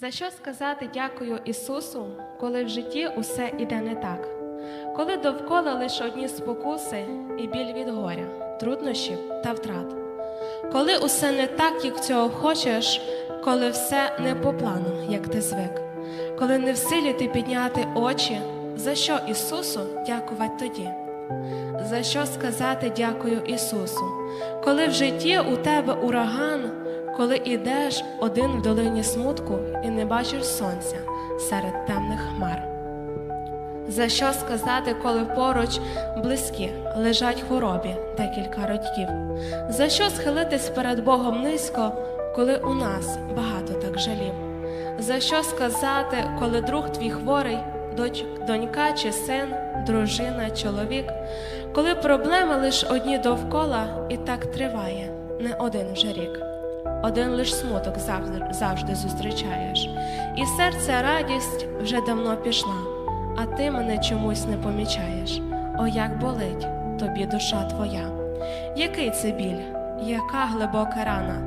За що сказати дякую Ісусу, коли в житті усе іде не так? Коли довкола лише одні спокуси і біль від горя, труднощів та втрат. Коли усе не так, як цього хочеш, коли все не по плану, як ти звик, коли не в силі ти підняти очі, за що Ісусу дякувати тоді? За що сказати дякую Ісусу, коли в житті у тебе ураган, коли ідеш один в долині смутку і не бачиш сонця серед темних хмар? За що сказати, коли поруч близькі лежать хворобі декілька років? За що схилитись перед Богом низько, коли у нас багато так жалів? За що сказати, коли друг твій хворий, доч, донька чи син, дружина, чоловік, коли проблеми лиш одні довкола, і так триває не один вже рік. Один лиш смуток завжди, завжди зустрічаєш, і серце радість вже давно пішла, а ти мене чомусь не помічаєш. О, як болить тобі душа твоя. Який це біль, яка глибока рана.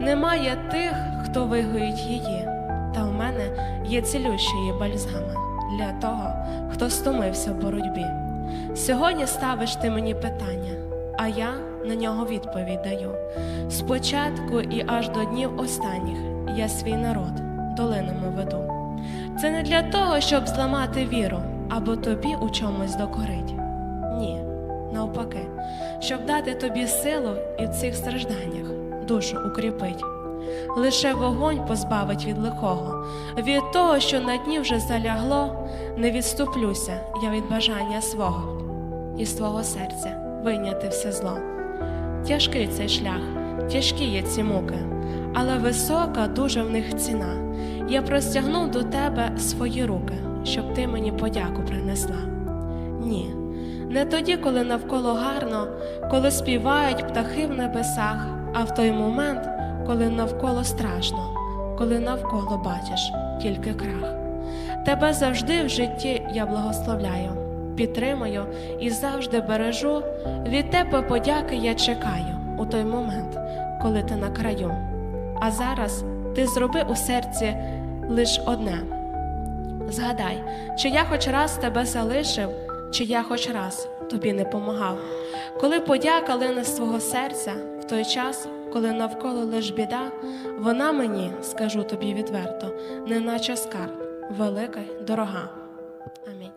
Немає тих, хто вигоїть її, та в мене є цілющої бальзами для того, хто стомився в боротьбі. Сьогодні ставиш ти мені питання, а я на нього відповідь даю. Спочатку і аж до днів останніх я свій народ долинами веду. Це не для того, щоб зламати віру або тобі у чомусь докорить. Ні, навпаки, щоб дати тобі силу і в цих стражданнях душу укріпить. Лише вогонь позбавить від лихого, від того, що на дні вже залягло, не відступлюся я від бажання свого і з твого серця вийняти все зло. Тяжкий цей шлях, тяжкі є ці муки, але висока дуже в них ціна. Я простягнув до тебе свої руки, щоб ти мені подяку принесла. Ні, не тоді, коли навколо гарно, коли співають птахи в небесах, а в той момент, коли навколо страшно, коли навколо бачиш тільки крах. Тебе завжди в житті я благословляю, підтримую і завжди бережу. Від тебе подяки я чекаю у той момент, коли ти на краю. А зараз ти зроби у серці лиш одне. Згадай, чи я хоч раз тебе залишив, чи я хоч раз тобі не помагав. Коли подяка лине з твого серця, той час, коли навколо лиш біда, вона мені, скажу тобі відверто, неначе скарб, велика й дорога. Амінь.